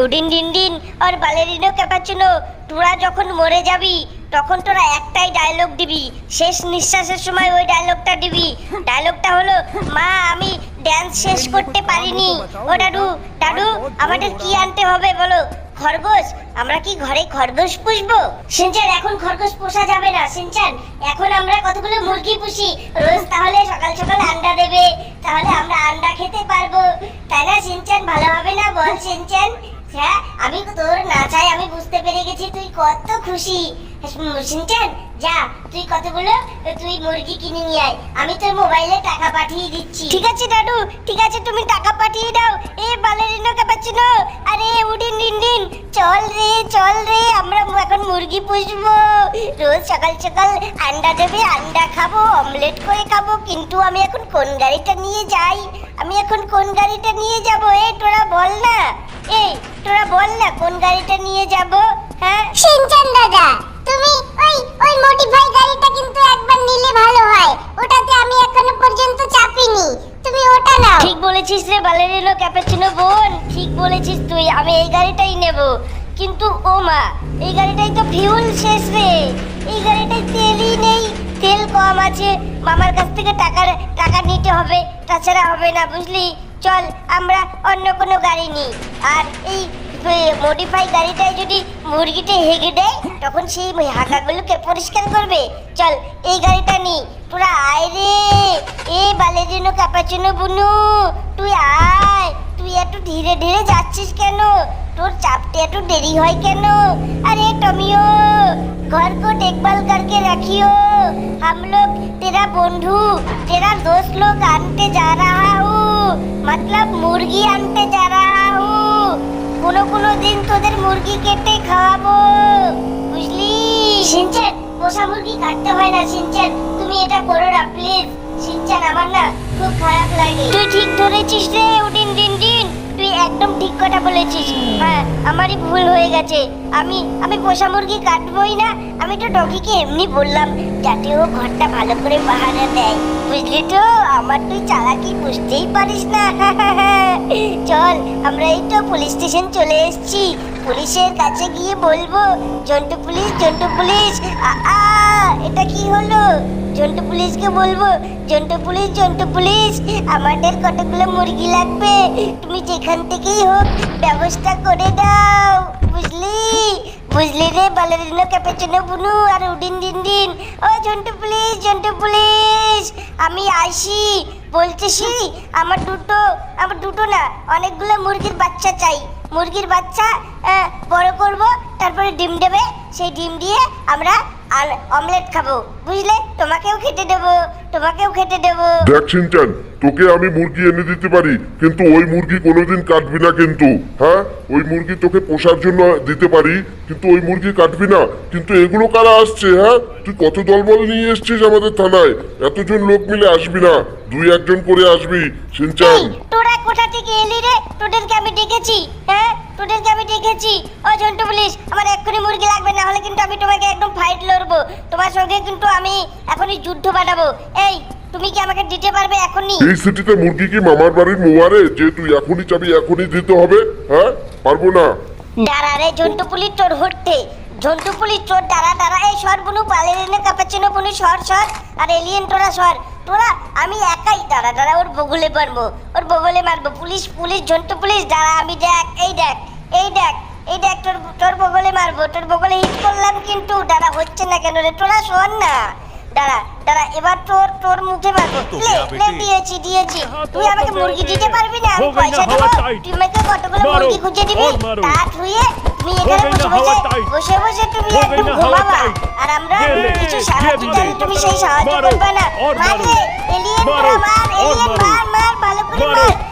উডিন ডিন ডিন আর বালেরিনো ক্যাপাচিনো, তোরা যখন মরে যাবি, তখন তোরা একটাই ডায়লগ দিবি, শেষ নিঃশ্বাসের সময় ওই ডায়লগটা দিবি। ডায়লগটা হলো, মা, আমি ড্যান্স শেষ করতে পারিনি। ও দাদু দাদু, আমাদের কি আনতে হবে বলো? খরগোশ, আমরা কি ঘরে খরগোশ পুষবো? সিনচান, এখন খরগোশ পোষা যাবে না। সিনচান, এখন আমরা কতগুলো মুরগি পুষি? রোজ তাহলে সকাল সকাল আন্ডা দেবে, তাহলে আমরা আন্ডা খেতে পারব। তাই না, সিনচান? ভালো হবে না বল, সিনচান? হ্যাঁ আমি তোর নাচাই আমি বুঝতে পেরে গেছি তুই কত খুশি। সিনচান যা, তুই কতগুলো, তুই মুরগি কিনে নিয়ে আয়। আমি তোর মোবাইলে টাকা পাঠিয়ে দিচ্ছি। ঠিক আছে, দাদু, ঠিক আছে, তুমি টাকা পাঠিয়ে দাও। এ বালেরিনো ক্যাপাচিনো আরে, উডিন ডিন চল রে চল রে, আমরা এখন মুরগি পুষবো। রোজ সকাল সকাল আন্ডা দেবে, আন্ডা খাব, অমলেট করে খাব। কিন্তু আমি এখন কোন গাড়িটা নিয়ে যাই? আমি এখন কোন গাড়িটা নিয়ে যাব? এ, তোরা বল না। এই তোরা বল না কোন গাড়িটা নিয়ে যাব? হ্যাঁ? সিনচান দাদা তুমি ওই ওই মডিফাই গাড়িটা কিন্তু একবার নিলে ভালো হয়। ওটাতে আমি এখনও পর্যন্ত চাপিনি। তুমি ওটা নাও। ঠিক বলেছিস রে বালেরিনো ক্যাপাচিনো বোন। ঠিক বলেছিস তুই আমি এই গাড়িটাই নেব। কিন্তু ও মা এই গাড়িটাই তো ফিউল শেষ রে। এই গাড়িটায় তেলই নেই তেল কম আছে। মামার কাছ থেকে টাকা টাকা নিতে হবে তাছাড়া হবে না বুঝলি? চল আমরা অন্য কোনো গাড়ি নিই আর এই মডিফাই গাড়িটায় যদি মুরগিটা হেগে দেয় তখন সেই হাঁকাগুলোকে পরিষ্কার করবে চল এই গাড়িটা নি তোরা আয় রে এ বালেরিনো ক্যাপাচিনো বুনু তুই আয় তুই একটু ধীরে ধীরে যাচ্ছিস কেন তোর চাপতে একটু দেরি হয় কেন अरे टमियो घर को देखभाल करके रखियो हम लोग तेरा बंधु तेरा दोस्त लोग आनते जा रहा हूँ मतलब मुर्गी आनते जा रहा हूँ কোনো কোনো দিন তোদের মুরগি কেটে খাওয়াবো বুঝলি সিনচান পোষা মুরগি কাটতে হয় না সিনচান তুমি এটা করো না প্লিজ সিনচান আমার না খুব খারাপ লাগে তুই ঠিক ধরেছিস রে উডিন দিন দিন তুই একদম ঠিক কথা বলেছিস। হ্যাঁ আমারই ভুল হয়ে গেছে। আমি আমি পোষা মুরগি কাটবই না। আমি তো ডগিকে এমনি বললাম যাতে ও ঘরটা ভালো করে পাহারা দেয়। বুঝলি তো? আমার তুই চালাকি বুঝতেই পারিস না। চল আমরা এই তো পুলিশ স্টেশন চলে এসেছি। পুলিশের কাছে গিয়ে বলব জন্টু পুলিশ জন্টু পুলিশ আ আ, এটা কি হলো? জন্টু পুলিশকে বলব, জন্টু পুলিশ জন্টু পুলিশ, আমাদের কতগুলো মুরগি লাগবে? তুমি যেখান থেকেই হোক, ব্যবস্থা করে দাও। বুঝলি? বুঝলি রে, বালেরিনো ক্যাপেচিনো বুনু আর উডিন দিন দিন। ও জন্টু পুলিশ জন্টু পুলিশ, আমি আসি। বলতেছি আমার দুটো আমার দুটো না, অনেকগুলো মুরগির বাচ্চা চাই। মুরগির বাচ্চা বড় করব, তারপরে ডিম দেবে, সেই ডিম দিয়ে আমরা অমলেট খাব। বুঝলে? তোমাকেও খেতে দেবো তোমাকেও খেতে দেবো। দেখ সিনচান তোকে আমি মুরগি এনে দিতে পারি কিন্তু ওই মুরগি কোনোদিন কাটবি না কিন্তু হ্যাঁ? ওই মুরগি তোকে পোষার জন্য দিতে পারি কিন্তু ওই মুরগি কাটবি না। কিন্তু এগুলো কারা আসছে হ্যাঁ? তুই কত দলবল নিয়ে এসছিস আমাদের থানায়? এতজন লোক মিলে আসবি না দুই একজন করে আসবি সিনচান। তোরা কোথা থেকে এলি রে? তোদেরকে আমি ডেকেছি হ্যাঁ? তোদেরকে আমি ডেকেছি। ও জন্টু পুলিশ আমার এক্ষুনি মুরগি লাগবে না হলে কিন্তু আমি তোমাকে একদম ফাইট লড়বো। তোমার সঙ্গে কিন্তু আমি এখনই যুদ্ধ বাড়াবো এই তুমি কি আমাকে দিতে পারবে এখনই? এই সিটিতে মুরগি কি মামার বাড়ির মোয়ারে? যে তুই এখনই চাবি এখনই দিতে হবে হ্যাঁ? পারব না। দাঁড়া রে জন্টু পুলিশ তোর হটতে জন্টু পুলিশ তোর দাঁড়া দাঁড়া। এই সর বুনু বালেরিনে কাপাচিনো বুনু সর সর। আর এলিয়েন তোরা সর। তোরা আমি একাই দাঁড়া দাঁড়া ওর বগুলে মারবো। ওর বগুলে মারবো। পুলিশ পুলিশ জন্টু পুলিশ দাঁড়া আমি দেখ এই দেখ। তোর বগলে মারবো তোর বগলে হিট করলাম কিন্তু দাদা হচ্ছে না কেন রে? তোরা শোন না। দাঁড়া দাঁড়া এবার তোর তোর মুখে মারবো। লে দিয়েছি দিয়েছি। তুই আমাকে মুরগি দিতে পারবি না? আমি পয়সা দেবো। তুই আমাকে কতগুলো মুরগি খুঁজে দিবি? তা ধুয়ে তুমি এখানে বসে বসে বসে বসে তুমি একদম ঘুমাবা। আর আমরা কিছু সাহায্য চাই তুমি সেই সাহায্য করবে না। মারে এলিয়েন মার এলিয়েন মার মার ভালো করে মার।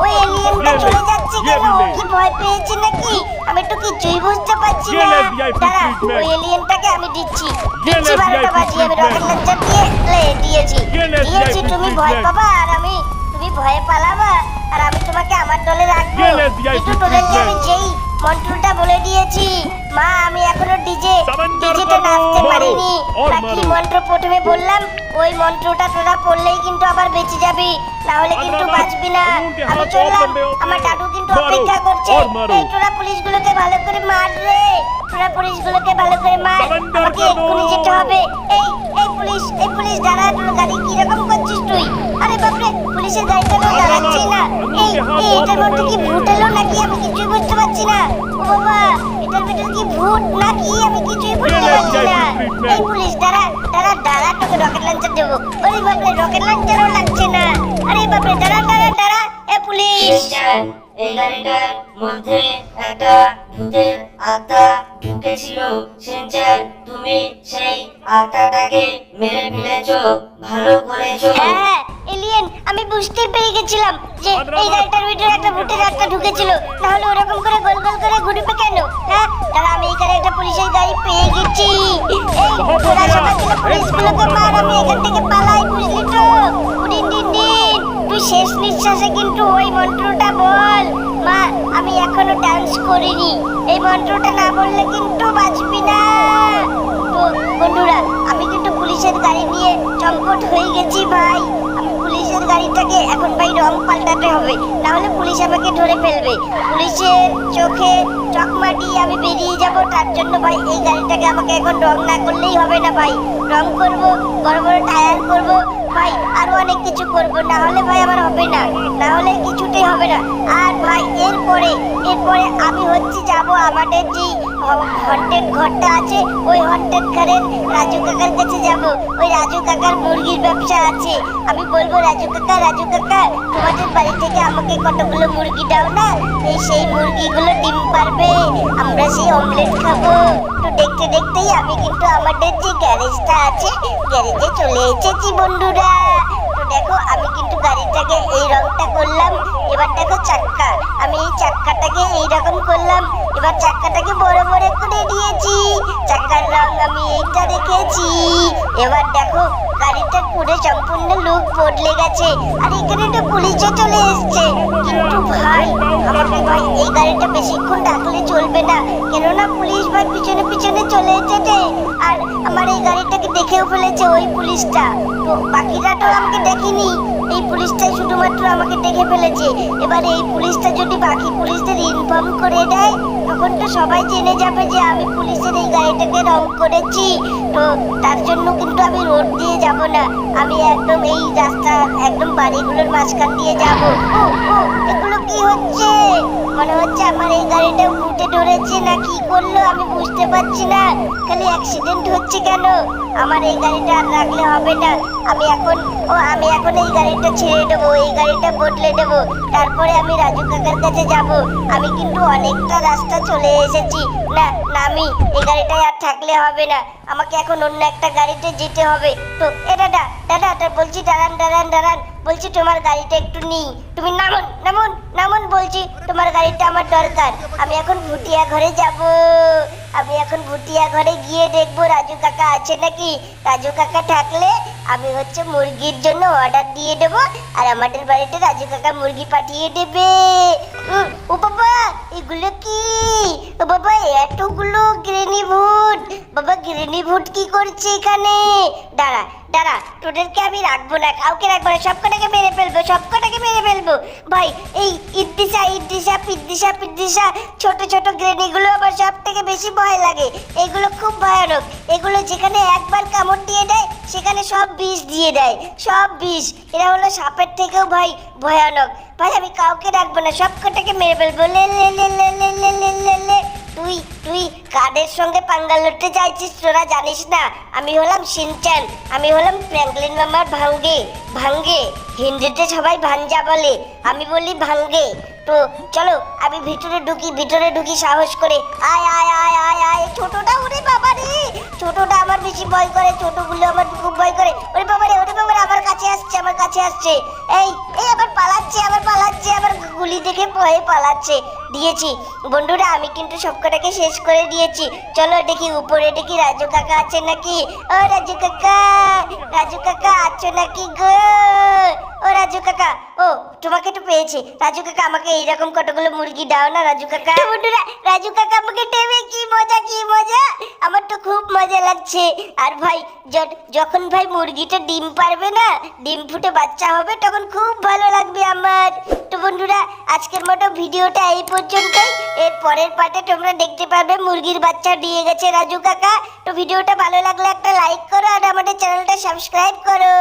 ওই চলে যাচ্ছে নাকি? আমি বুঝতে পারছি না। আমি ভয় পাবা তুমি আমি তোমাকে আমার দলে রাখব। আমি যেই মন্ত্রটা বলে দিয়েছি মা আমি এখনও ডিজে পারিনি। মন্ত্র প্রথমে বললাম ওই মন্ত্রটা তোরা পড়লেই কিন্তু আবার বেঁচে যাবি। নাহলে কিন্তু বাঁচবি না। আমি চললাম। আমার দাদু কিন্তু অপেক্ষা করছে। এই তোরা পুলিশগুলোকে ভালো করে মার রে। তোরা পুলিশগুলোকে ভালো করে মার। আমাকে এক্ষুনি যেতে হবে। এই এই পুলিশ এই পুলিশ দাঁড়া তোর গাড়ি কি রকম করছিস তুই? আরে বাপরে পুলিশের গাড়িটা তো দাঁড়াচ্ছি না। এই এটার মধ্যে কি। ভূত এলো নাকি? আমি কিছুই বুঝতে পারছি না। ও বাবা ভিতরে কি ভূত নাকি? আমি কিছুই বুঝতে পারছি না। এই পুলিশ দাঁড়া দাঁড়া দাঁড়া তোকে রকেট লঞ্চার দেবো। ওরে বাপরে রকেট লঞ্চারও লাগছে না। আরে বাপরে দাঁড়া দাঁড়া দাঁড়া এ পুলিশ। এই গাড়িটার মধ্যে একটা ভূতের আত্মা ঢুকেছিল। সিনচার তুমি সেই আত্মাটাকে মেরে ফেলেছো ভালো করেছ। হ্যাঁ আমি বুঝতেই পেরে গেছিলাম যে এই গাড়িটার ভিতরে একটা ভূতের আত্মা ঢুকেছিল। তাহলে ওরকম করে গোল গোল করে ঘুরবে কেন? হ্যাঁ দাঁড়া আমি এখানে একটা পুলিশের গাড়ি পেয়ে গেছি। এই তোরা সবাই মিলে পুলিশগুলোকে মার আমি এখান থেকে পালাই বুঝলি তো? উডিন দিন দিন তুই শেষ নিঃশ্বাসে কিন্তু ওই মন্ত্রটা বল। মা আমি এখনও ডান্স করিনি। এই মন্ত্রটা না বললে কিন্তু বাঁচবি না। তো বন্ধুরা আমি কিন্তু পুলিশের গাড়ি নিয়ে চম্পট হয়ে গেছি ভাই। পুলিশের গাড়িটাকে এখন ভাই রং পাল্টাতে হবে? নাহলে পুলিশ আমাকে ধরে ফেলবে। পুলিশের চোখে চকমাটি আমি বেরিয়ে যাব, তার জন্য ভাই এই গাড়িটাকে আমাকে এখন রং না করলেই হবে না ভাই। রং করব, বড় বড় টায়ার করব ভাই, আরও অনেক কিছু করব না হলে ভাই আমার হবে না। না হলে কিছুতেই হবে না। আর ভাই, এরপরে এরপরে আমি হচ্ছে যাব আমাদের যে হন্টেড ঘরটা আছে, ওই হন্টেড ঘরের রাজু কাকার কাছে যাব। ওই রাজু কাকার মুরগির ব্যবসা আছে। আমি বলব, রাজু কাকা রাজু কাকা, তোমাদের বাড়ি থেকে আমাকে কতগুলো মুরগি দাও না? সেই মুরগিগুলো ডিম পারবে, আমরা সেই অমলেট খাব। দেখতে দেখতেই আমি কিন্তু আমাদের যে গ্যারেজটা আছে গ্যারেজে চলে এসেছি বন্ধুরা। তো দেখো, আমি কিন্তু গাড়িটাকে এই রংটা করলাম, এবার দেখো চাক্কা। আমি এই চাক্কাটাকে এইরকম করলাম, এবার চাক্কাটাকে বড় বড় করে দিয়েছি চাক্কার রং আমি এইটা রেখেছি এবার দেখো গাড়িটার পুরো সম্পূর্ণ লুক বদলে গেছে। আর এখানে একটা পুলিশও চলে এসেছে। কিন্তু ভাই ভাই, এই গাড়িটা বেশিক্ষণ ডাকলে চলবে না। কেননা পুলিশ ভাই পিছনে পিছনে চলে এসেছে। আর আমার এই গাড়িটাকে দেখেও ফেলেছে ওই পুলিশটা বাকিরা তো আমাকে দেখেনি। এই পুলিশটাই শুধুমাত্র আমাকে দেখে ফেলেছে। এবার এই পুলিশটা যদি বাকি পুলিশদের ইনফর্ম করে দেয়, তখন তো সবাই জেনে যাবে যে আমি পুলিশের এই গাড়িটাকে রং করেছি। তো তার জন্য কিন্তু আমি রোড দিয়ে যাব না। আমি একদম এই রাস্তা, একদম বাড়িগুলোর মাঝখান দিয়ে যাব। ও ও, এগুলো কি হচ্ছে? মনে হচ্ছে আমার এই গাড়িটা উঠে ধরেছে না কি করল আমি বুঝতে পারছি না। খালি অ্যাক্সিডেন্ট হচ্ছে কেন? আমার এই গাড়িটা আর রাখলে হবে না। আমি এখন ও, আমি এখন এই গাড়িটা ছেড়ে দেবো, এই গাড়িটা বদলে দেবো। তারপরে আমি রাজু কাকার কাছে যাব। আমি কিন্তু অনেকটা রাস্তা চলে এসেছি। না এই গাড়িটায় আর থাকলে হবে না। আমাকে এখন অন্য একটা গাড়িতে যেতে হবে। তো, এ, দাদা দাদা দাদা বলছি, দাঁড়ান দাঁড়ান দাঁড়ান। বলছি, তোমার গাড়িটা একটু নিই। তুমি নামুন নামুন নামুন, বলছি, তোমার গাড়িটা আমার দরকার। আমি এখন ভুটিয়া ঘরে যাব। আমি এখন ভুটিয়া ঘরে গিয়ে দেখব রাজু কাকা আছে নাকি। রাজু কাকা থাকলে আমি হচ্ছে মুরগির জন্য অর্ডার দিয়ে দেবো, আর আমাদের বাড়িতে রাজু কাকা মুরগি পাঠিয়ে দেবে। ও বাবা, এগুলো কি? ও বাবা, এতগুলো গ্রেনি ভূত। বাবা, গ্রেনি ভূত কি করছে এখানে? দাঁড়া দাঁড়া, তোদেরকে আমি রাখব না, কাউকে রাখব না, সব কটাকে মেরে ফেলব, সব কটাকে মেরে ফেলব। ভাই, এই ইদ্দিশা ইদ্দিশা পিদ্দিশা পিদ্দিশা ছোট ছোট গ্রেনিগুলো আমার সব থেকে বেশি ভয় লাগে। এগুলো খুব ভয়ানক। এগুলো যেখানে একবার কামড় দিয়ে দেয়, সেখানে সব বিষ দিয়ে দেয়, সব বিষ। এরা হলো সাপের থেকেও ভাই ভয়ানক। ভাই, আমি কাউকে রাখব না, সব কটাকে মেরে ফেলব। তুই তুই কাদের সঙ্গে পাঙ্গা লড়তে চাইছিস তোরা জানিস না? আমি হলাম সিনচান আমি হলাম ফ্র্যাঙ্কলিন মামার ভাঙ্গে ভাঙ্গে। হিন্দিতে সবাই ভাঞ্জা বলে, আমি বলি ভাঙ্গে। তো চলো, আমি ভিতরে ঢুকি ভিতরে ঢুকি সাহস করে। আয় আয় আয় আয় আয়, ছোটটা, ওরে বাবা রে। ছোটটা আমার বেশি ভয় করে, ছোটগুলো আমার খুব ভয় করে। ওরে বাবা রে, ওরে বাবা রে, আমার কাছে আসছে, আমার কাছে আসছে। এই এই, আবার পালাচ্ছে, আবার পালাচ্ছে, আবার গুলি দেখে ভয়ে পালাচ্ছে। দিয়েছি। বন্ধুরা, আমি কিন্তু সবকটাকে শেষ করে দিয়েছি। চলো দেখি উপরে দেখি রাজু কাকা আছে নাকি? ও রাজু কাকা রাজু কাকা আছো নাকি গো? ও রাজু কাকা, ও, তোমাকে তো পেয়েছি। রাজু কাকা, আমাকে এইরকম কতগুলো মুরগি দাও না, রাজু কাকা। বন্ধুরা, রাজু কাকা আমাকে টেবে কি মজা কি মজা? আমার তো খুব মজা লাগছে। আর ভাই যখন ভাই মুরগিটা ডিম পারবে না, ডিম ফুটে বাচ্চা হবে, তখন খুব ভালো লাগবে। আমার। তো বন্ধুরা, আজকের মতো ভিডিওটা এই পর্যন্তই। এর পরের পার্টে তোমরা দেখতে পাবে মুরগির বাচ্চা দিয়ে গেছে রাজু কাকা। তো ভিডিওটা ভালো লাগলে একটা লাইক করো আর আমাদের চ্যানেলটা সাবস্ক্রাইব করো।